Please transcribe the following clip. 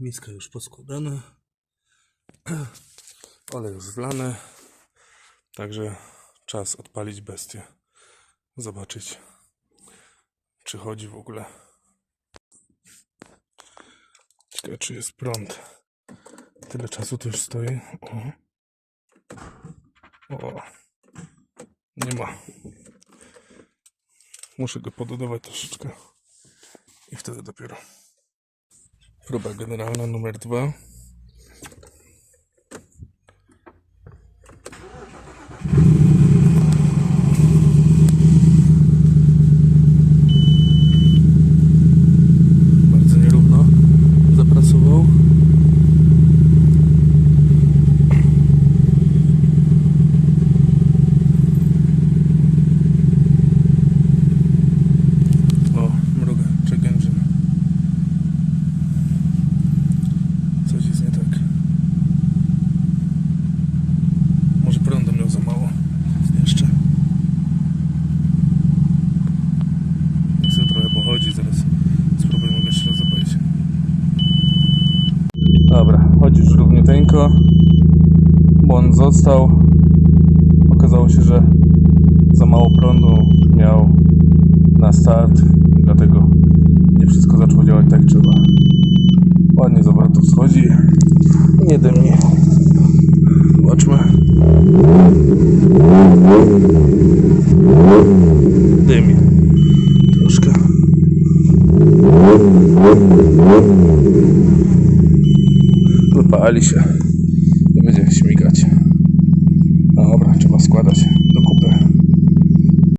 Miska już poskładana. Olej już wlane. Także czas odpalić bestię. Zobaczyć, czy chodzi w ogóle. Ciekawe, czy jest prąd. Tyle czasu tu już stoi. O. O. Nie ma. Muszę go pododawać troszeczkę. I wtedy dopiero. ഒരു ഭഗവാനാണ് നമ്മൾ എടുത്തു പോകാം równiuteńko. Błąd został. Okazało się, że za mało prądu miał na start, dlatego nie wszystko zaczęło działać tak trzeba. Ładnie z obrotów schodzi. Nie dymni. Zobaczmy. Dymi. Troszkę. Wypali się. I będzie śmigać. Dobra, trzeba składać.